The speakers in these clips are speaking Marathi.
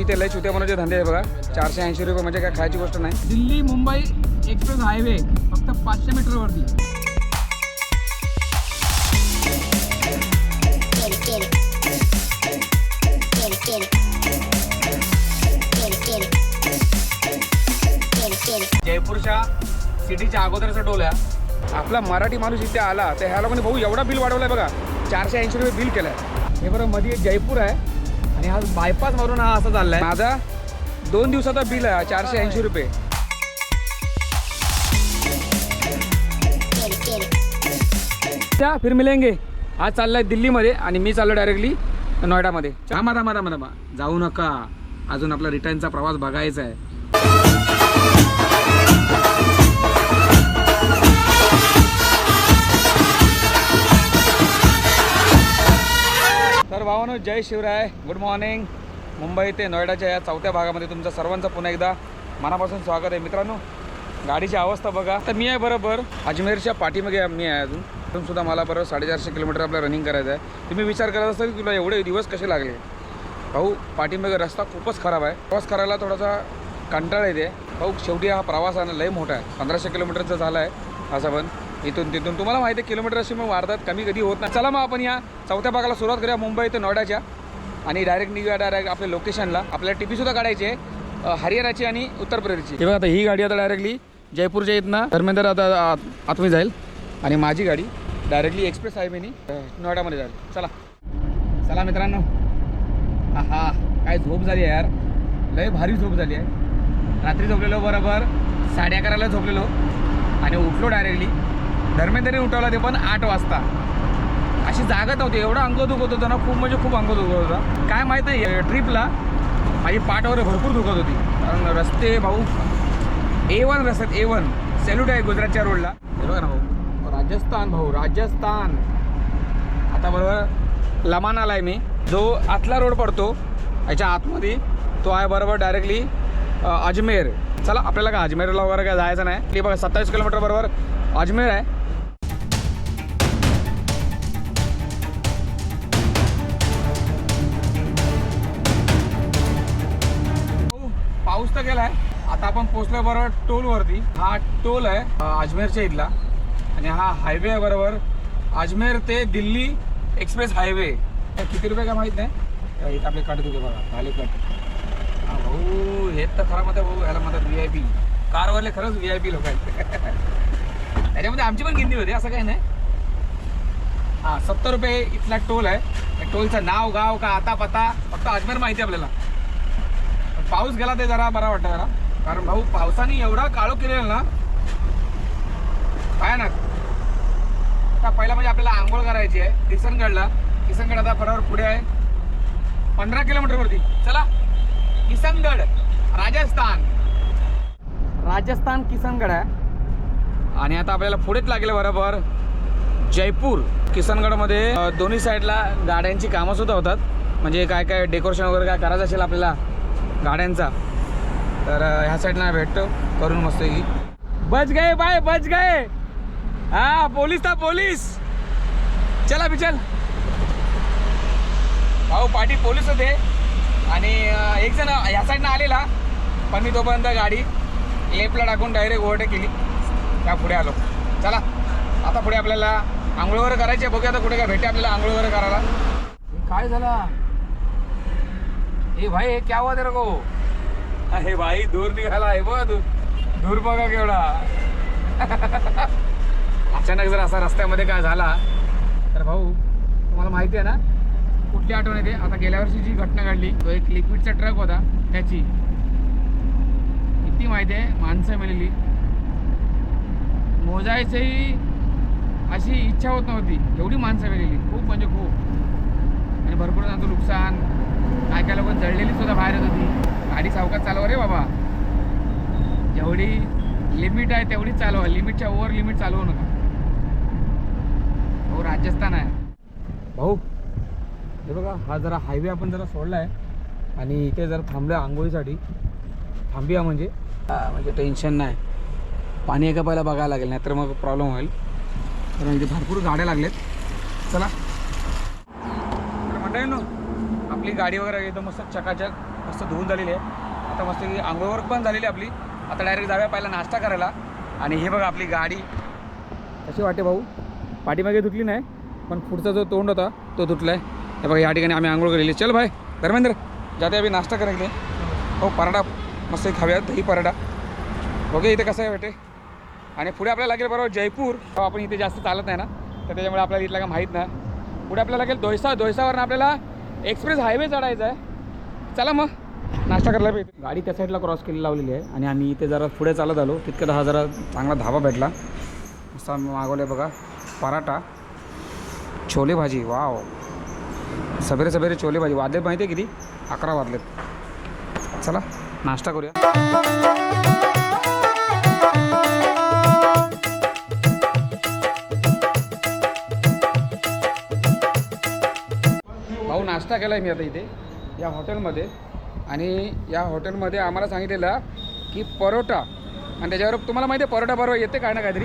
इथे लय चुत्या बनवायचे धंदे आहे बघा. चारशे ऐंशी रुपये म्हणजे काय खायची गोष्ट नाही. दिल्ली मुंबई एक्सप्रेस हायवे फक्त पाचशे मीटरवरती. जयपूरच्या सिटीच्या अगोदरचा आहे. आपला मराठी माणूस इथे आला तर ह्या लोकांनी भाऊ एवढा बिल वाढवलाय बघा. चारशे ऐंशी रुपये बिल केलाय. हे बरं मध्ये जयपूर आहे. आणि हा बायपास मारून हा असा चाललाय. माझा दोन दिवसाचा बिल आहे चारशे ऐंशी रुपये. त्या फिर मिलेंगे. आज चाललाय दिल्लीमध्ये आणि मी चाललो डायरेक्टली नोएडामध्ये. थांबा थांबा थांबा जाऊ नका. अजून आपला रिटर्नचा प्रवास बघायचा आहे. भावानो जय शिवराय. गुड मॉर्निंग मुंबई ते नोएडाच्या या चौथ्या भागामध्ये तुमचं सर्वांचं पुन्हा एकदा मनापासून स्वागत आहे. मित्रांनो गाडीची अवस्था बघा. तर मी आहे बरोबर अजमेरच्या पाठीमागे मी आहे अजून. अजून सुद्धा मला बरोबर साडेचारशे किलोमीटर आपलं रनिंग करायचं आहे. तुम्ही विचार करत असाल की तुला एवढे दिवस कसे लागले? भाऊ पाठीमागे रस्ता खूपच खराब आहे. प्रवास करायला थोडासा कंटाळा येते. भाऊ शेवटी हा प्रवास लय मोठा आहे. पंधराशे किलोमीटरचा झाला आहे. असं पण. इथून तिथून. तुम्हाला माहिती आहे किलोमीटर अशी मग वाढतात कमी कधी होत नाही. चला मग आपण या चौथ्या भागाला सुरुवात करूया मुंबई ते नोएडाच्या. आणि डायरेक्ट निघूया डायरेक्ट आपल्या लोकेशनला आपल्याला टिपी सुद्धा काढायची आहे हरियाणाची आणि उत्तर प्रदेशची. तेव्हा आता ही गाडी आता डायरेक्टली जयपूरच्या इथनं. धर्मेंद्र आता आत- आतमध्ये जाईल. आणि माझी गाडी डायरेक्टली एक्सप्रेस हायवेनी अ, नोएडामध्ये जाईल. चला. चला मित्रांनो. हा काय झोप झाली आहे यार. लय भारी झोप झाली आहे. रात्री झोपलेलो बरोबर साडे अकराला झोपलेलो. आणि उठलो डायरेक्टली धर्मेंद्रने उठवला ते पण आठ वाजता. अशी जागा नव्हती एवढं अंग दुखत होतं ना खूप म्हणजे खूप अंग दुखत होता. काय माहीत नाही ट्रिपला माझी पाठवर वगैरे भरपूर दुखत होती. कारण रस्ते भाऊ ए वन रस्त्यात ए वन सॅल्यूट आहे गुजरातच्या रोडला बरोबर ना भाऊ. राजस्थान भाऊ राजस्थान. आता बरोबर लमान आला आहे मी. जो आतला रोड पडतो याच्या आतमध्ये तो आहे बरोबर डायरेक्टली अजमेर. चला आपल्याला का अजमेरला वगैरे काय जायचं नाही. ते बघा सत्तावीस किलोमीटर बरोबर अजमेर आहे. गेलाय आता आपण पोहोचलो बरोबर टोलवरती हा टोल आहे अजमेरच्या इथला. आणि हा हायवे आहे बरोबर. अजमेर ते दिल्ली एक्सप्रेस हायवे. किती रुपये काय माहीत नाही? इथं आपले कट दिले बघा. झाले कट. भाऊ हे तर खरं मत भाऊ याला म्हणतात व्ही आय पी कारवाले खरंच व्ही आय पी लोक आहेत. त्याच्यामध्ये आमची पण गिंदी होती असं काही नाही. हा सत्तर रुपये इथला टोल आहे. टोलचं नाव गाव का आता पता फक्त अजमेर माहिती आपल्याला. पाऊस गेला ते जरा बरा वाटतं जरा. कारण भाऊ पावसाने एवढा काळो केलेला ना काय ना. आता पहिला म्हणजे आपल्याला आंघोळ करायची आहे किसनगडला. किसनगड आता बरोबर पुढे आहे. पंधरा किलोमीटरवरती चला. किसनगड राजस्थान. राजस्थान किसनगड आहे. आणि आता आपल्याला पुढेच लागेल बरोबर जयपूर. किसनगडमध्ये दोन्ही साईडला गाड्यांची कामं सुद्धा होतात. म्हणजे काय काय डेकोरेशन वगैरे काय करायचं असेल आपल्याला गाड्यांचा. तर ह्या साईडला भेटतो. करून मस्त की बच गए बाय बच गए. हा पोलीस था पोलीस. चला बिचल भाऊ पाठी पोलीस होते. आणि एक जण ह्या साईडनं आलेला. पण मी तोपर्यंत गाडी लेफ्टला टाकून डायरेक्ट ओव्हरटेक केली. त्या पुढे आलो. चला. आता पुढे आपल्याला आंघोळ वगैरे करायची बघूया आता कुठे काय भेटे आपल्याला आंघोळ वगैरे करायला काय झालं? ए भाई हे क्या हुआ तेरे को? अरे भाई दूर निघाला आहे बघ तू. दूर बघा केवढा. अचानक जर असा रस्त्यामध्ये काय झाला तर भाऊ तुम्हाला माहिती आहे ना कुठली आठवण येते? आता गेल्या वर्षी जी घटना घडली तो एक लिक्विडचा ट्रक होता त्याची. किती माहिती आहे? माणसं मेलेली. मोजायचंही अशी इच्छा होत नव्हती. एवढी माणसं मेलेली. खूप म्हणजे खूप. आणि भरपूर जणांचं नुकसान. काय काय लोक जळलेली सुद्धा बाहेर येत होती. गाडी सावकाश चालवा रे बाबा. जेवढी लिमिट आहे तेवढीच चालवा लिमिटच्या ओव्हर लिमिट चालवू नका. भाऊ राजस्थान आहे. भाऊ हे बघा हा जरा हायवे आपण जरा सोडला आहे आणि इथे जरा थांबलं आंघोळीसाठी थांबूया म्हणजे. म्हणजे टेन्शन नाही. पाणी एका पहिला बघायला लागेल नाहीतर मग प्रॉब्लेम होईल. कारण इथे भरपूर गाड्या लागल्यात चला. तर मंडळींनो आपली गाडी वगैरे एकदम मस्त चकाचक मस्त धुवून झालेली आहे. आता मस्त की आंघोळवर पण झालेली आहे आपली. आता डायरेक्ट जाऊया पहिला नाश्ता करायला. आणि हे बघा आपली गाडी. कशी वाटते भाऊ? पाठीमागे धुतली नाही पण पुढचा जो तोंड होता तो धुतला आहे हे बघा या ठिकाणी आम्ही आंघोळ केलेली चल भाई धर्मेंद्र जाते आम्ही नाश्ता करायला हो पराठा. मस्त एक खाऊया दही पराठा. ओके इथे कसं आहे वाटे आणि पुढे आपल्याला लागेल बरोबर जयपूर. आपण इथे जास्त चालत नाही ना तर त्याच्यामुळे आपल्याला इथलं काय माहीत नाही. पुढे आपल्याला लागेल दोयसा दोयसावरनं आपल्याला एक्सप्रेस हायवे चढायचा आहे. चला मग. नाश्ता करायला पाहिजे गाडी त्या साईडला क्रॉस केली लावलेली आहे आणि आम्ही इथे जरा पुढे चालत आलो. तितक्यात हा जरा चांगला धाबा भेटला. असा मागवले आहे बघा. पराठा. छोले भाजी. वाव. सबेरे सबेरे छोले भाजी. वाजलेत माहिती आहे किती? अकरा वाजलेत चला नाश्ता करूया. नाश्ता केला आहे मी आता इथे या हॉटेलमध्ये. आणि या हॉटेलमध्ये आम्हाला सांगितलेलं की परोटा आणि त्याच्यावर तुम्हाला माहिती आहे परोटा बरोबर येते काय ना काहीतरी?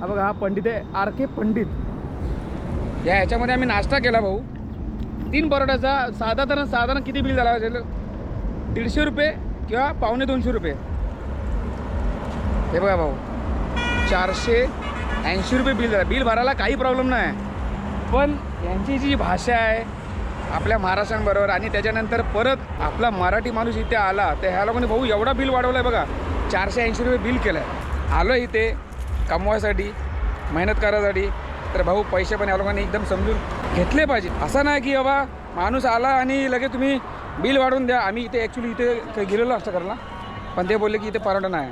हा बघा हा पंडित आहे आर के पंडित. या ह्याच्यामध्ये आम्ही नाश्ता केला भाऊ. तीन परोठाचा साधारण साधारण किती बिल झाला असेल? दीडशे रुपये किंवा पावणे दोनशे रुपये. हे बघा भाऊ चारशे ऐंशी रुपये बिल झालं. बिल भरायला काही प्रॉब्लेम नाही. पण यांची जी भाषा आहे आपल्या महाराष्ट्रांबरोबर आणि त्याच्यानंतर परत आपला मराठी माणूस इथे आला तर ह्या लोकांनी भाऊ एवढा बिल वाढवलं आहे बघा. चारशे ऐंशी रुपये बिल केलं आहे आलो इथे कमवायसाठी मेहनत करायसाठी. तर भाऊ पैसे पण या लोकांनी एकदम समजून घेतले पाहिजे असं नाही की बाबा माणूस आला आणि लगेच तुम्ही बिल वाढवून द्या. आम्ही इथे ॲक्च्युली इथे गेलेलो असतं करायला. पण ते बोलले की इथे परवडा नाही.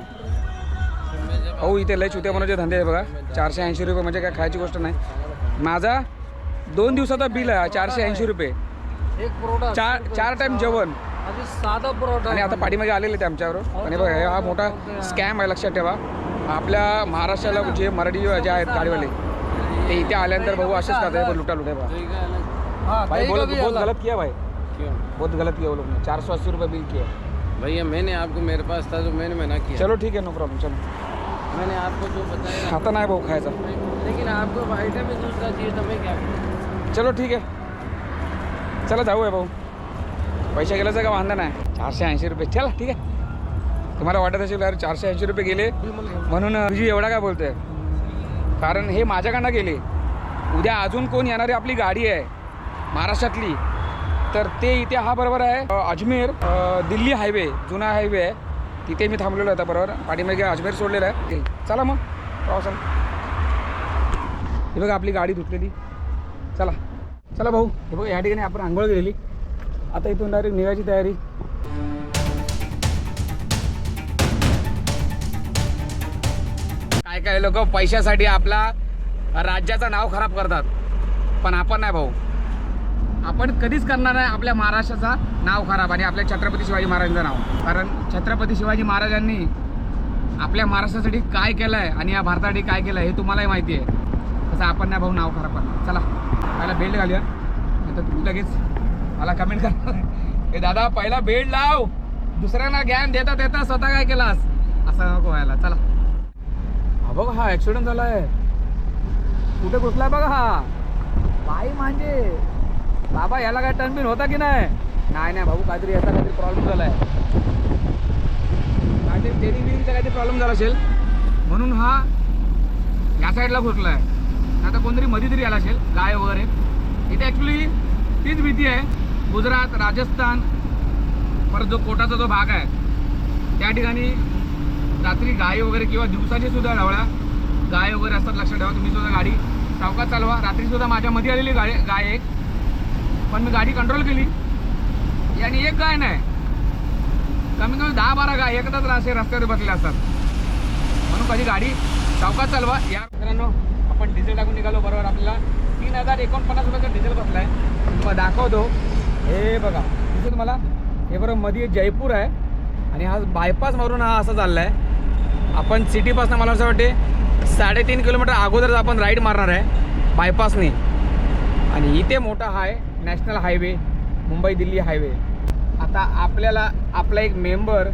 भाऊ इथे लय चुत्या बनवायचे धंदे आहे बघा. चारशे ऐंशी रुपये म्हणजे काय खायची गोष्ट नाही. माझा दोन दिवसाचा बिल आहे चारशे ऐंशी रुपये. एक परोठा चार चार टाईम जेवण. साधा परोठा आणि आता पाठीमागे आलेले ते आमच्यावर. आणि बघा हे हा मोठा स्कॅम आहे लक्षात ठेवा. आपल्या महाराष्ट्राला जे मराठी जे आहेत गाडीवाले ते इथे आल्यानंतर भाऊ असेच खाते लुटा लुटे बा हाँ भाई बोलो बहुत। गलत किया भाई? क्यों? बहुत गलत किया वो लोग ने। चार सौ अस्सी रुपये बिल किया। भैया मैंने आपको मेरे पास था तो मैंने मना किया। चलो ठीक है नो प्रॉब्लम चलो। मैंने आपको जो बताया। आता नाही भाऊ खायचा लेकिन आपको आइटम ही दूसरा चाहिए तो मैं क्या? चलो ठीक आहे चला जाऊया भाऊ. पैसे गेल्याचं का वांदा नाही. चारशे ऐंशी रुपये. चला ठीक आहे. तुम्हाला वाटत असेल यार चारशे ऐंशी रुपये गेले. म्हणून तुझी एवढा काय बोलतोय? कारण हे माझ्याकडनं गेले. उद्या अजून कोण येणारी आपली गाडी आहे महाराष्ट्रातली तर ते इथे हा बरोबर आहे अजमेर दिल्ली हायवे जुना हायवे आहे. तिथे मी थांबलेलो होता आता बरोबर. पाठीमागे अजमेर सोडलेलं आहे. चला मग. प्रवासाला हे बघा आपली गाडी धुतलेली. चला. चला भाऊ हे बघा या ठिकाणी आपण आंघोळ गेलेली आता इथून डायरेक्ट निघायची तयारी. काय काय लोक पैशासाठी आपला राज्याचं नाव खराब करतात. पण आपण नाही भाऊ. आपण कधीच करणार नाही आपल्या महाराष्ट्राचं नाव खराब आणि आपल्या छत्रपती शिवाजी महाराजांचं नाव. कारण छत्रपती शिवाजी महाराजांनी आपल्या महाराष्ट्रासाठी काय केलं आहे आणि या भारतासाठी काय केलं आहे हे तुम्हालाही माहिती आहे. तसं आपण नाही भाऊ नाव खराब करणार. चला पहिला बेल्ट घालूया. नाही तर तू लगेच मला कमेंट कर. हे दादा पहिला बेल्ट लाव. दुसऱ्यांना ज्ञान देता देता स्वतः काय केलास? असं नको व्हायला. चला. हा बघ हा ॲक्सिडेंट झाला आहे कुठे घुसलाय बघा हा. बाई म्हणजे. बाबा याला काय टर्न बिन होता की नाही? नाही नाही भाऊ काहीतरी याचा काहीतरी प्रॉब्लेम झाला आहे काहीतरी डेअरिंग बिरिंगचा काहीतरी प्रॉब्लेम झाला असेल. म्हणून हा या साईडला घुसला आहे आता कोणतरी मध्ये तरी आला असेल गाय वगैरे. इथे ॲक्च्युली तीच भीती आहे. गुजरात राजस्थान परत जो कोटाचा जो भाग आहे त्या ठिकाणी रात्री गाय वगैरे किंवा दिवसाची सुद्धा ढवळा. गाय वगैरे असतात लक्षात ठेवा तुम्ही सुद्धा गाडी सावकात चालवा. रात्री सुद्धा माझ्या मध्ये आलेली गाय गाय एक. पण मी गाडी कंट्रोल केली. आणि एक गाय नाही. कमी कमी दहा बारा गाय एकदाच असे रस्त्यावर बसले असतात. म्हणून कधी गाडी सावकात चालवा. या मित्रांनो आपण डिझेल टाकून निघालो बरोबर? आपल्याला तीन हजार एकोणपन्नास रुपयाचा डिझेल बसला आहे तुम्हाला दाखवतो. हे बघा दिसतो तुम्हाला? हे बरोबर मध्ये जयपूर आहे. आणि हा बायपास मारून हा असा चालला आहे आपण सिटीपासून मला असं वाटते साडेतीन किलोमीटर अगोदरच आपण राईड मारणार आहे बायपासने आणि इथे मोठा हाय आहे national highway Mumbai Delhi highway आता आपल्याला आपला एक मेंबर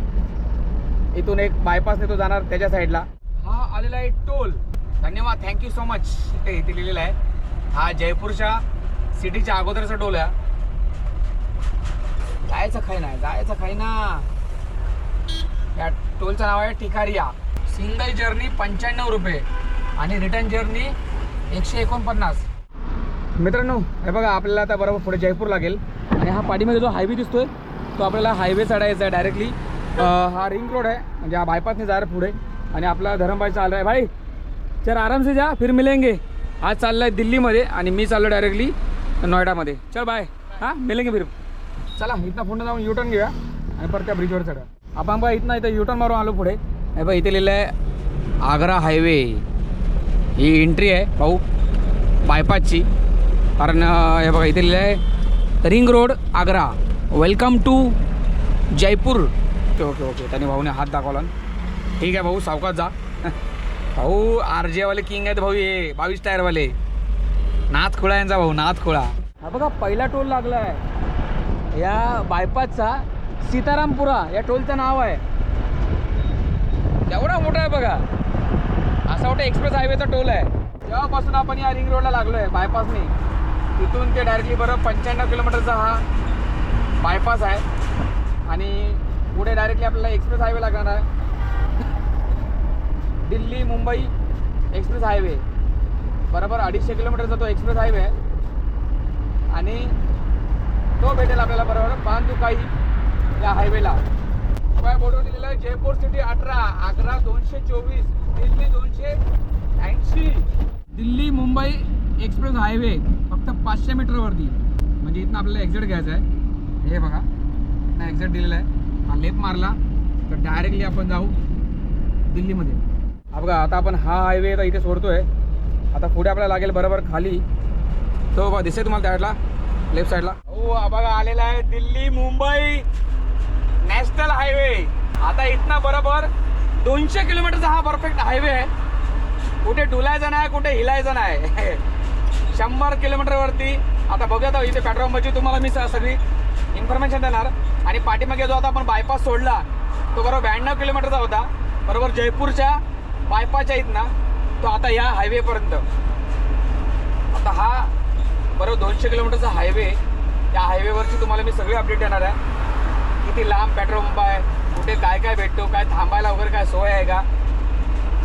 इथून एक बायपासने तो जाणार त्याच्या साईडला हा आलेला आहे टोल. धन्यवाद थँक्यू सो मच इथे इथे लिहिलेलं आहे. हा जयपूरच्या सिटीच्या अगोदरचा टोल आहे. जायचं खायना जायचं खायना. या टोलचं नाव आहे टिकारिया. सिंगल जर्नी पंच्याण्णव रुपये आणि रिटर्न जर्नी एकशे एकोणपन्नास. मित्रांनो हे बघा आपल्याला आता बरोबर पुढे जयपूर लागेल. आणि हा पाठीमध्ये जो हायवे दिसतोय तो आपल्याला हायवे चढायचा आहे डायरेक्टली हा रिंग रोड आहे म्हणजे हा बायपासने जायला पुढे. आणि आपला धरमबाई चालला आहे. भाई चल आराम से जा फिर मिलेंगे. आज चाललाय दिल्लीमध्ये आणि मी चाललो डायरेक्टली नोएडामध्ये. चल बाय हां मिलेंगे फिर. चला इथनं पुन्हा जाऊन युटर्न घेऊया आणि परत त्या ब्रिजवर चढा आपण बघा इथनं इथं युटर्न मारून आलो पुढे. हे बघा इथे लिहिलं आहे आग्रा हायवे ही एंट्री आहे भाऊ बायपासची कारण हे बघा इथे लिहिलं आहे ring road Agra. Welcome to Jaipur. Okay okay okay. त्याने भाऊने हात दाखवला. ठीक आहे भाऊ सावकाश जा. भाऊ आर जेवाले किंग आहेत भाऊ हे बावीस टायरवाले. नाथ खोळा यांचा भाऊ नाथ खोळा. हा बघा पहिला टोल लागला आहे या बायपासचा सीतारामपुरा या टोलचं नाव आहे. एवढा मोठा आहे बघा. असा वाटतं एक्सप्रेस हायवेचा टोल आहे. तेव्हापासून आपण या रिंग रोडला लागलो आहे बायपासने तिथून ते डायरेक्टली बरं पंच्याण्णव किलोमीटरचा हा बायपास आहे. आणि पुढे डायरेक्टली आपल्याला एक्सप्रेस हायवे लागणार आहे. Delhi Mumbai express highway. बरोबर अडीचशे किलोमीटरचा तो एक्सप्रेस हायवे. आहे आणि तो भेटेल आपल्याला बरोबर पानदुकाई या हायवेला. काय बोर्डवर दिलेला आहे जयपूर सिटी अठरा आग्रा दोनशे चोवीस दिल्ली दोनशे ऐंशी. दिल्ली मुंबई एक्सप्रेस हायवे फक्त पाचशे मीटरवरती. म्हणजे इथनं आपल्याला एक्झिट घ्यायचं आहे. हे बघा ना एक्झिट दिलेला आहे. हा लेप मारला तर डायरेक्टली आपण जाऊ दिल्लीमध्ये. बघा आता आपण हा हायवे आता इथे सोडतोय. आता पुढे आपल्याला लागेल बरोबर खाली. तो बघा दिसेल तुम्हाला त्या साईडला लेफ्ट साईडला हो बघा आलेला आहे दिल्ली मुंबई नॅशनल हायवे आता इथनं बरोबर दोनशे किलोमीटरचा हा परफेक्ट हायवे आहे. कुठे डुलायचं नाही कुठे हिलायचं नाही. शंभर किलोमीटरवरती आता बघूया इथे पेट्रोल पंपची तुम्हाला मी सगळी इन्फॉर्मेशन देणार. आणि पाठीमागे जो आता आपण बायपास सोडला तो बरोबर ब्याण्णव किलोमीटरचा होता. बरोबर जयपूरच्या बायपासच्या इथनं तो आता या हायवेपर्यंत. आता हा बरोबर दोनशे किलोमीटरचा हायवे या हायवेवरची तुम्हाला मी सगळी अपडेट येणार आहे. किती लांब पेट्रोल पंप आहे कुठे काय काय भेटतो काय थांबायला वगैरे काय सोय आहे का?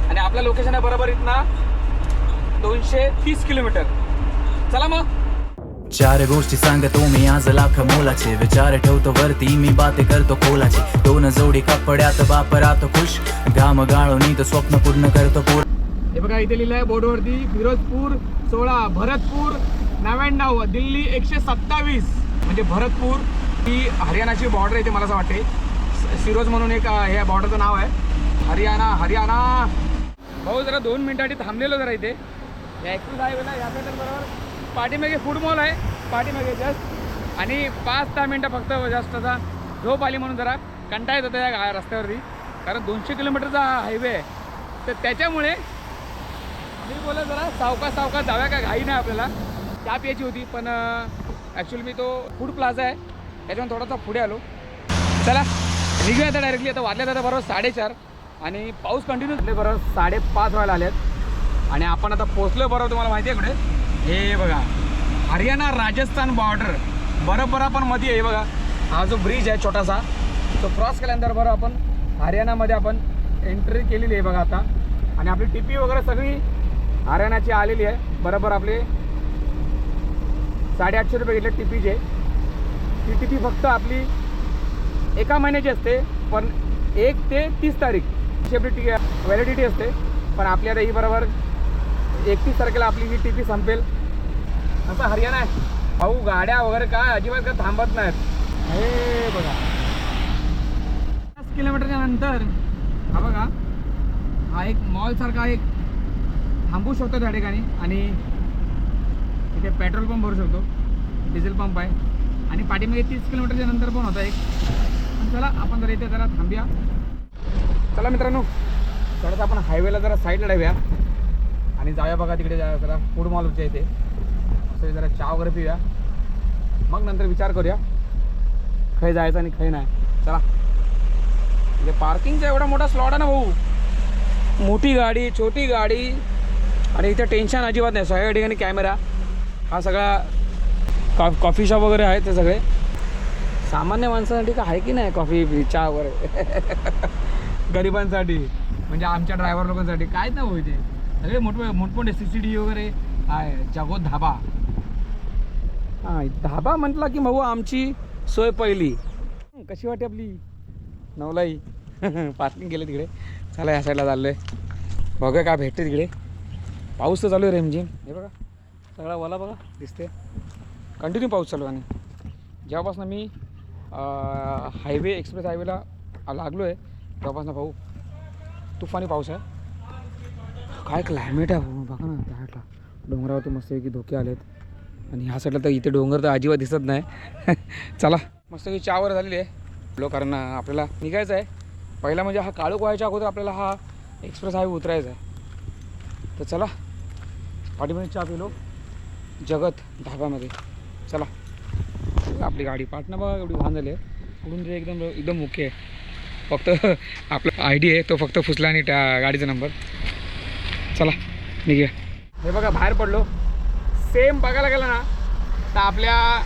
आणि आपलं लोकेशन आहे बरोबर इथनं दोनशे तीस किलोमीटर. चला मग. चार गोष्टी सांगतो मी आज लाख मोलाचे. विचार ठेवतो वरती मी बाते करतो खोलाचे दोन जोडी कपड्यात बाप राहतो खुश. घाम गाळून तर स्वप्न पूर्ण करतो पूर हे बघा इथे लिहिलं आहे बोर्डवरती फिरोजपूर सोळा भरतपूर नव्याण्णव दिल्ली एकशे सत्तावीस. म्हणजे भरतपूर ही हरियाणाची बॉर्डर येते मला असं वाटते सिरोज म्हणून एक हे बॉर्डरचं नाव आहे. हरियाणा हरियाणा. भाऊ जरा दोन मिनिटासाठी थांबलेलो जरा इथे. या एक्सप्रेस हायवेला या तर बरोबर पाठीमागे फूड मॉल आहे. पाठीमागे जस्ट आणि पाच दहा मिनटं फक्त जास्त आता झोप आली म्हणून जरा कंटाळ येत होता या गा- रस्त्यावरती. कारण दोनशे किलोमीटरचा हा हायवे आहे. तर त्याच्यामुळे मी बोला जरा सावका सावका जाव्या का? घाई नाही आपल्याला. चहा प्यायची होती पण ॲक्च्युली मी तो फूड प्लाझा आहे. त्याच्यामुळे थोडासा पुढे आलो. चला निघूया आता डायरेक्टली आता वाजल्या जाता बरोबर साडेचार. आणि पाऊस कंटिन्यू झाले बरोबर साडेपाच व्हायला आले आहेत आणि आपण आता पोचलो बरोबर तुम्हाला माहिती आहे कुठे? हे बघा हरियाणा राजस्थान बॉर्डर बरोबर आपण मध्ये आहे बघा. हा जो ब्रिज आहे छोटासा तो क्रॉस केल्यानंतर बरं आपण हरियाणामध्ये आपण एंट्री केलेली आहे बघा आता. आणि आपली टिपी वगैरे सगळी हरियाणाची आलेली आहे. बरोबर आपले साडेआठशे रुपये घेतले टिपीचे ती टिपी फक्त आपली एका महिन्याची असते पण एक ते तीस तारीख. अशी आपली टी व्हॅलिडिटी असते. पण आपली आता ही बरोबर एकतीस तारखेला आपली ही टिपी संपेल. असं हरियाणा आहे. भाऊ गाड्या वगैरे काय अजिबात काय थांबत नाहीत. हे बघा. पन्नास किलोमीटरच्या नंतर हा बघा हा एक मॉलसारखा एक थांबू शकतो त्या ठिकाणी आणि इथे पेट्रोल पंप भरू शकतो. डिझेल पंप आहे. आणि पाठीमागे तीस किलोमीटरच्या नंतर पण होता एक. चला आपण जरा इथे जरा थांबूया. चला मित्रांनो थोडंसं आपण हायवेला जरा साईडला लावूया आणि जाऊया बघा तिकडे जा- जरा फूड मॉलच्या इथे. असं जरा चहा वगैरे पिऊया. मग नंतर विचार करूया. खय जायचं आणि खय नाही. चला. म्हणजे पार्किंगचा एवढा मोठा स्लॉट आहे ना भाऊ. मोठी गाडी छोटी गाडी. आणि इथे टेन्शन अजिबात नाही. सगळ्या ठिकाणी कॅमेरा हा सगळा कॉ कॉफी शॉप वगैरे आहे ते सगळे. सामान्य माणसासाठी का आहे की नाही कॉफी चहा वगैरे? गरिबांसाठी. म्हणजे आमच्या ड्रायव्हर लोकांसाठी. काय ना होईल ते. सगळे मोठमोठे मोठमोठे सी सी डी वगैरे आहे. जागो धाबा. हां धाबा म्हटला की भाऊ आमची सोय पहिली. कशी वाटते आपली? नवलाई. पार्किंग केलं तिकडे. चला या साईडला चाललो आहे बघा काय भेटते तिकडे. पाऊस तर चालू आहे रेमझिम म्हणजे. हे बघा सगळा वला बघा दिसते कंटिन्यू पाऊस चालू आहे आणि जेव्हापासून मी हायवे एक्सप्रेस हायवेला लागलो आहे तेव्हापासून भाऊ तुफानी पाऊस आहे. काय क्लायमेट आहे भाऊ? बघा ना त्या साईडला डोंगरावरती मस्तपैकी धोके आलेत. आणि ह्या साईडला तर इथे डोंगर तर अजिबात दिसत नाही. चला. मस्तपैकी चावर झालेली आहे. लो कारण आपल्याला निघायचं आहे. पहिला म्हणजे हा काळोख व्हायच्या अगोदर आपल्याला हा एक्सप्रेस हायवे उतरायचा आहे. तर चला. पाठीमध्ये चहा पिलो. जगत ढाब्यामध्ये. चला. आपली गाडी पाटणा बघा एवढी वाहन झाली आहे. कुठून ते एकदम एकदम ओके आहे. फक्त आपला आय डी आहे तो फक्त फुसला आणि त्या गाडीचा नंबर चला निघूया. हे बघा बाहेर पडलो. सेम बघायला गेलं ना तर आपल्या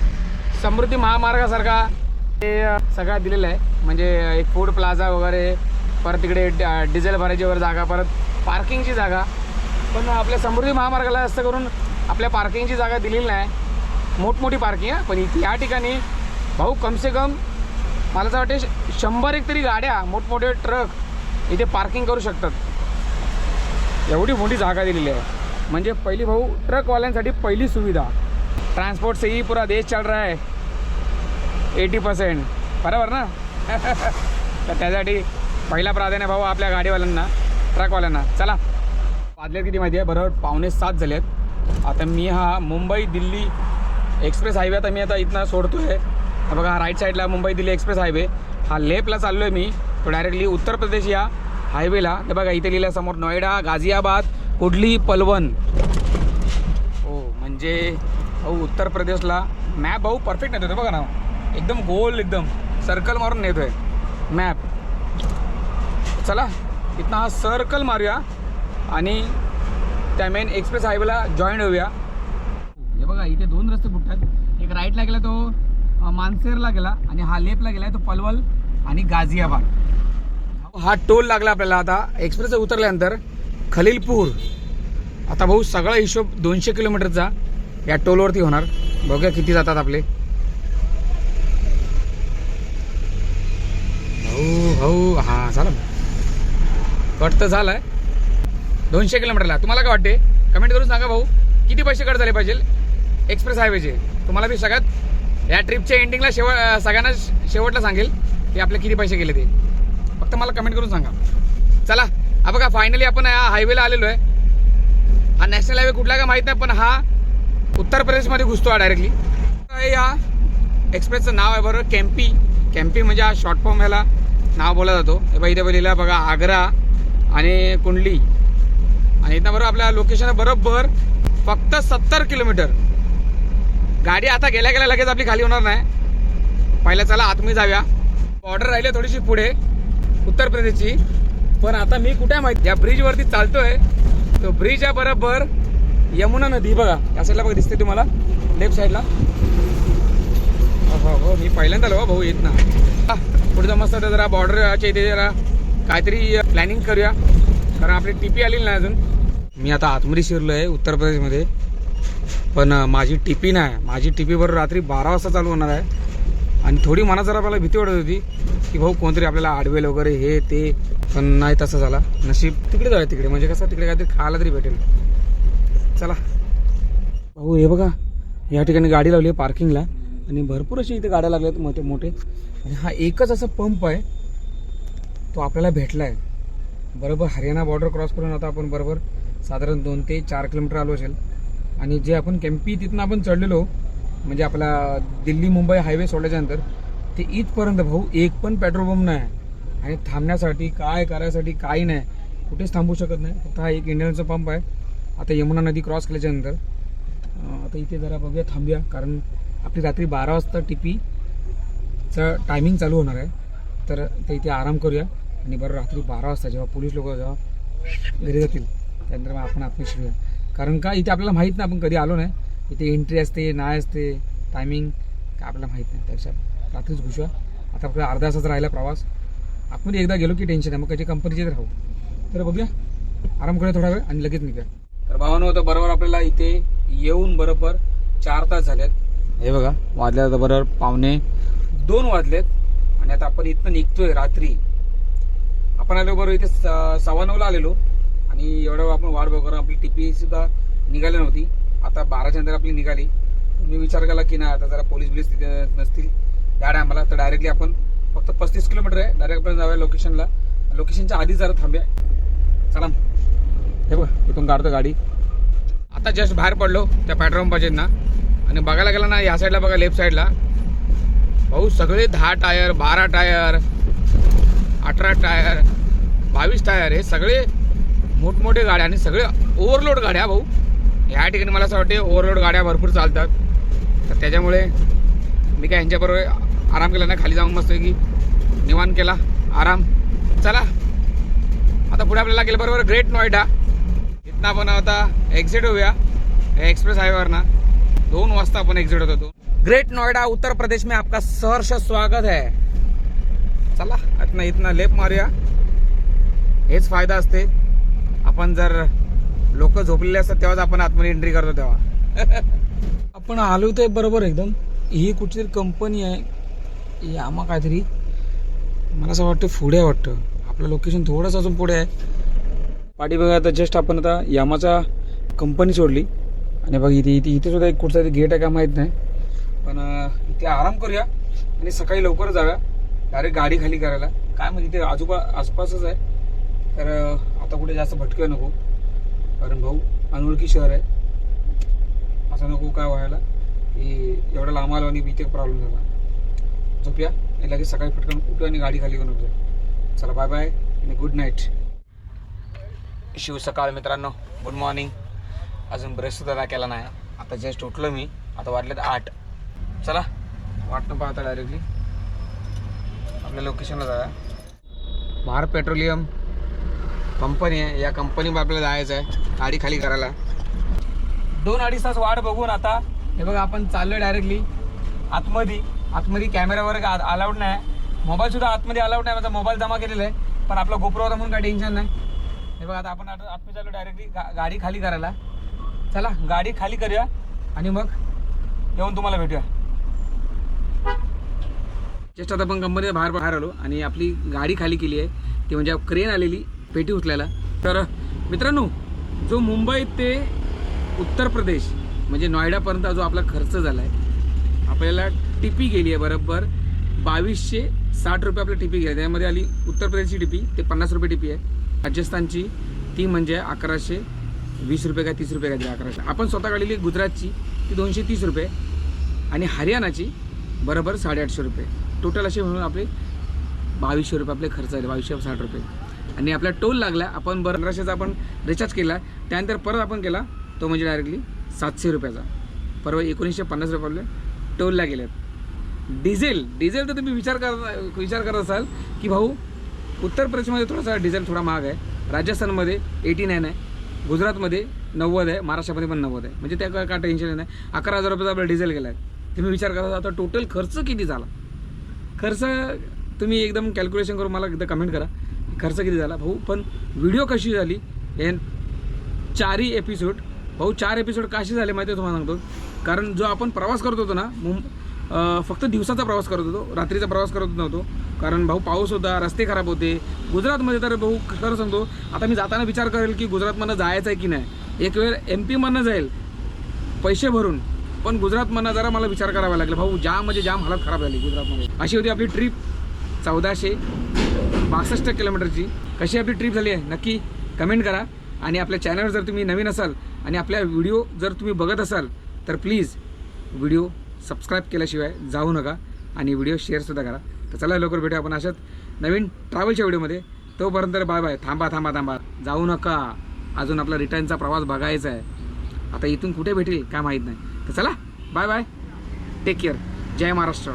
समृद्धी महामार्गासारखा ते सगळा दिलेला आहे. म्हणजे एक फूड प्लाझा वगैरे परत तिकडे ड- डिझेल भरायची वगैरे जागा परत पार्किंगची जागा. पण आपल्या समृद्धी महामार्गाला जास्त करून आपल्या पार्किंगची जागा दिलेली नाही. मोठमोठी पार्किंग आहे पण इथे या ठिकाणी भाऊ कमसे कम मला असं वाटते श- शंभर एक तरी गाड्या मोठमोठे ट्रक इथे पार्किंग करू शकतात. एवढी मोठी जागा दिलेली आहे. म्हणजे पहिली भाऊ ट्रकवाल्यांसाठी पहिली सुविधा. ट्रांसपोर्ट से ही पूरा देश चल रहा है. एटी पर्सेंट बरोबर ना? तर त्यासाठी पहिला प्राधान्य भाऊ आपल्या गाडीवाल्यांना ट्रकवाल्यांना. चला. वाजले किती माहिती आहे? बरोबर पावणे सात झाले आहेत आता मी हा मुंबई दिल्ली एक्सप्रेस हायवे आता मी आता इथनं सोडतो आहे बघा हा राईट साईडला मुंबई दिल्ली एक्सप्रेस हायवे. हा लेफ्टला चाललो आहे मी. तो डायरेक्टली उत्तर प्रदेश या हायवेला. ते बघा इथे लिहिलं समोर नोएडा गाझियाबाद कुडली पलवण. हो म्हणजे भाऊ उत्तर प्रदेशला मॅप भाऊ परफेक्ट नेतोय बघा ना. एकदम गोल एकदम. सर्कल मारून नेतोय. मॅप चला इथनं हा सर्कल मारूया आणि त्या मेन एक्सप्रेस हायवेला जॉईन होऊया. हे बघा इथे दोन रस्ते फुटतात. एक राईटला गेला तो मानसेरला गेला आणि हा लेपला गेला तो पलवल आणि गाझियाबाद. हा टोल लागला आपल्याला आता. एक्सप्रेस उतरल्यानंतर खलीलपूर. आता भाऊ सगळा हिशोब दोनशे किलोमीटरचा या टोलवरती होणार. बघूया किती जातात आपले. भाऊ भाऊ हा झालं. कट तर झालाय. दोनशे किलोमीटरला. तुम्हाला काय वाटते? कमेंट करून सांगा भाऊ. किती पैसे कट झाले पाहिजे? एक्सप्रेस हायवेचे तुम्हाला मी सगळ्यात या ट्रिपच्या एंडिंगला शेवट सगळ्यांना शेवटला सांगेल की आपले किती पैसे गेले ते. फक्त मला कमेंट करून सांगा. चला हा बघा फायनली आपण या हायवेला आलेलो आहे. हा नॅशनल हायवे कुठला का माहीत नाही पण हा उत्तर प्रदेशमध्ये घुसतो हा डायरेक्टली या एक्सप्रेसचं नाव आहे बरोबर कॅम्पी कॅम्पी म्हणजे हा शॉर्ट फॉर्म ह्याला नाव बोलला जातो. हे बघा इथे लिहिलं बघा आग्रा आणि कुंडली. आणि इथं बरोबर आपल्या लोकेशन बरोबर फक्त सत्तर किलोमीटर. गाडी आता गेल्या गेल्या लगेच आपली खाली होणार नाही. पहिल्या चला आतमध्ये जाऊया. बॉर्डर राहिली थोडीशी पुढे. उत्तर प्रदेशची. पण आता मी कुठे आहे माहिती? या ब्रिजवरती चालतोय. तो ब्रिज आहे बरोबर यमुना नदी बघा. या साईडला बघा दिसते तुम्हाला? लेफ्ट साईडला हो हो मी पहिल्यांदा आलो हो भाऊ येत ना. हा, पुढचं मस्त जरा बॉर्डरच्या इथे जरा काहीतरी प्लॅनिंग करूया. कारण आपली टीपी आलेली नाही अजून. मी आता आतमध्ये शिरलो आहे उत्तर प्रदेशमध्ये. पण माझी टीपी नाही. माझी टीपी बरोबर रात्री बारा वाजता चालू होणार आहे. आणि थोडी मनात जरा मला भीती वाटत होती की भाऊ कोणतरी आपल्याला आडवेल वगैरे हे ते. पण नाही तसं झाला. नशीब तिकडे जाऊया तिकडे. म्हणजे कसं तिकडे काहीतरी खायला तरी भेटेल. चला. भाऊ हे बघा. या ठिकाणी गाडी लावली आहे पार्किंगला आणि भरपूर असे इथे गाड्या लागल्या आहेत मोठे मोठे. आणि हा एकच असा पंप आहे. तो आपल्याला भेटला आहे बरोबर हरियाणा बॉर्डर क्रॉस करून आता आपण बरोबर साधारण दोन ते चार किलोमीटर आलो असेल. आणि जे आपण केम्पी तिथनं आपण चढलेलो म्हणजे आपला दिल्ली मुंबई हायवे सोडल्याच्यानंतर ते इथपर्यंत भाऊ एक पण पेट्रोल पंप नाही. आणि थांबण्यासाठी काय करायसाठी काही नाही. कुठेच थांबू शकत नाही. फक्त हा एक इंडियनचा पंप आहे. आता यमुना नदी क्रॉस केल्याच्यानंतर आता इथे जरा बघूया थांबूया. कारण आपली रात्री बारा वाजता टीपीचं टायमिंग चालू होणार आहे. तर ते इथे आराम करूया. आणि बरं रात्री बारा वाजता जेव्हा पोलीस लोक जेव्हा घरी जातील त्यानंतर मग आपण आपण शिरूया. कारण का इथे आपल्याला माहीत नाही आपण कधी आलो नाही. इथे एंट्री असते नाही असते टायमिंग काय आपल्याला माहीत नाही. त्यापेक्षा रात्रीच घुसूया आता आपल्याला अर्धा तासाचा राहिला प्रवास. आपण एकदा गेलो की टेन्शन आहे. मग कधी कंपनीचे राहू. तर बघूया. आराम करूया थोडा वेळ आणि लगेच निघूया. तर भावानं होतं बरोबर आपल्याला इथे येऊन बरोबर चार तास झालेत. हे बघा वाजले आता बरोबर पावणे दोन वाजलेत. आणि आता आपण इथनं निघतोय रात्री. आपण आलो बरोबर इथे स- सव्वा नऊला आलेलो. आणि एवढं आपण वाट बघणार आपली टिपी सुद्धा निघाली नव्हती. आता बाराच्या नंतर आपली निघाली. मी विचार केला की नाही आता जरा पोलीस बिलीस तिथे नसतील. गाड्या आम्हाला तर डायरेक्टली आपण फक्त पस्तीस किलोमीटर आहे. डायरेक्ट आपण जाऊया लोकेशनला लोकेशनच्या आधी जरा थांबूया. चला. हे बघ इथून काढतो गाडी. आता जस्ट बाहेर पडलो त्या पेट्रोल पंपाचे ना आणि बघायला गेला ना या साईडला बघा लेफ्ट साईडला भाऊ सगळे दहा टायर बारा टायर अठरा टायर बावीस टायर हे सगळे मोठमोठे गाड्या आणि सगळे ओव्हरलोड गाड्या भाऊ. ह्या ठिकाणी मला असं वाटते ओव्हरलोड गाड्या भरपूर चालतात. तर त्याच्यामुळे मी काय ह्यांच्याबरोबर आराम केला ना खाली जाऊन मस्त की निवान केला. आराम. चला. आता पुढे आपल्याला गेलं बरोबर ग्रेट नोएडा इथनं आपण आता एक्झिट होऊया. एक्सप्रेस हायवेवर ना दोन वाजता आपण एक्झिट होतो होतो ग्रेट नोएडा उत्तर प्रदेश में आपका सहर्ष स्वागत है. चला इथनं इथनं लेप मारूया. हेच फायदा असते. आपण जर लोक झोपलेले असतात तेव्हाच आपण आतमध्ये एंट्री करतो तेव्हा. आपण आलो ते बरोबर एकदम. ही कुठली कंपनी आहे. यामा काहीतरी मला असं वाटतं पुढे आहे वाटतं. आपलं लोकेशन थोडंसं अजून पुढे आहे. पाठी बघा आता जस्ट आपण आता यामाचा कंपनी सोडली. आणि बघ इथे इथे इथे सुद्धा एक कुठचा गेट आहे का माहीत नाही. पण इथे आराम करूया. आणि सकाळी लवकर जाऊया. डायरेक्ट गाडी खाली करायला. काय म्हणजे इथे आजूबा आसपासच आहे. तर आता कुठे जास्त भटकूया नको. कारण भाऊ अनोळखी शहर आहे. असं नको काय व्हायला. की एवढा लांब आलो आणि इथे प्रॉब्लेम झाला. झोपूया. आणि लगेच सकाळी फटकन उठू आणि गाडी खाली करून जाऊ चला बाय बाय आणि गुड नाईट शिव सकाळ मित्रांनो. गुड मॉर्निंग अजून ब्रश सुद्धा केला नाही. आता जस्ट उठलो मी. आता वाटलेत आठ. चला वाटणं पाहता डायरेक्टली आपल्या लोकेशनला जाऊया. भारत पेट्रोलियम. कंपनी आहे. या कंपनीमध्ये आपल्याला जायचं आहे. गाडी खाली करायला. दोन अडीच तास वाट बघून आता हे बघा आपण चाललोय डायरेक्टली आतमध्ये. आतमध्ये कॅमेरा वगैरे अलाउड नाही मोबाईल सुद्धा आतमध्ये अलाउड नाही. माझा मोबाईल जमा केलेला आहे. पण आपला गोप्रो होता म्हणून काही टेन्शन नाही. हे बघा आता आपण आता आतमध्ये चाललो डायरेक्टली गाडी खाली करायला. चला गाडी खाली करूया. आणि मग येऊन तुम्हाला भेटूया. जस्ट आता आपण कंपनीच्या बाहेर बाहेर आलो. आणि आपली गाडी खाली केली आहे. ती म्हणजे क्रेन आलेली. पेटी उचलायला. तर मित्रांनो जो मुंबई ते उत्तर प्रदेश म्हणजे नॉयडापर्यंत जो आपला खर्च झाला आहे आपल्याला टिपी गेली आहे बरोबर बावीसशे साठ रुपये आपली टिपी गेली त्यामध्ये आली उत्तर प्रदेशची टिपी ते पन्नास रुपये टिपी आहे. राजस्थानची ती म्हणजे अकराशे वीस रुपये काय तीस रुपये काय अकराशे. आपण स्वतः काढलेली गुजरातची ती दोनशे तीस रुपये आणि हरियाणाची बरोबर साडेआठशे रुपये. टोटल असे म्हणून आपले बावीसशे रुपये आपले खर्च आले बावीसशे साठ रुपये. आणि आपला टोल लागला आपण बरं पंधराशेचा आपण रिचार्ज केला त्यानंतर परत आपण केला तो म्हणजे डायरेक्टली सातशे रुपयाचा. परवा एकोणीसशे पन्नास रुपये आपले टोलला गेल्यात डिझेल डिझेल तर तुम्ही विचार कर विचार करत असाल की भाऊ उत्तर प्रदेशमध्ये थोडासा डिझेल थोडा महाग आहे. राजस्थानमध्ये एटी नाईन आहे. गुजरातमध्ये नव्वद आहे. महाराष्ट्रामध्ये पण नव्वद आहे. म्हणजे त्या काय टेन्शन नाही. अकरा हजार रुपयाचा आपला डिझेल गेला आहे तुम्ही विचार करत आता टोटल खर्च किती झाला? खर्च तुम्ही एकदम कॅल्क्युलेशन करून मला एकदा कमेंट करा. खर्च किती झाला भाऊ? पण व्हिडिओ कशी झाली? हे चारही एपिसोड भाऊ चार एपिसोड कसे झाले माहिती आहे तुम्हाला सांगतो? कारण जो आपण प्रवास करत होतो ना मुं फक्त दिवसाचा प्रवास करत होतो रात्रीचा प्रवास करत नव्हतो. कारण भाऊ पाऊस होता रस्ते खराब होते. गुजरातमध्ये तर भाऊ खरं सांगतो आता मी जाताना विचार करेल की गुजरातमधनं जायचं आहे की नाही? एक वेळ एम पीमधनं जाईल पैसे भरून. पण गुजरातमधनं जरा मला विचार करावा लागला. भाऊ जाम म्हणजे जाम हालत खराब झाली गुजरातमध्ये. अशी होती आपली ट्रिप चौदाशे बासष्ट किलोमीटरची कशी आपली ट्रिप झाली आहे नक्की कमेंट करा. आणि आपल्या चॅनलवर जर तुम्ही नवीन असाल आणि आपल्या व्हिडिओ जर तुम्ही बघत असाल तर प्लीज व्हिडिओ सबस्क्राईब केल्याशिवाय जाऊ नका आणि व्हिडिओ शेअरसुद्धा करा. तर चला लवकर भेटूया आपण अशाच नवीन ट्रॅव्हलच्या व्हिडिओमध्ये तोपर्यंत बाय बाय थांबा थांबा थांबा. जाऊ नका. अजून आपला रिटर्नचा प्रवास बघायचा आहे. आता इथून कुठे भेटेल काय माहीत नाही. तर चला बाय बाय टेक केअर जय महाराष्ट्र.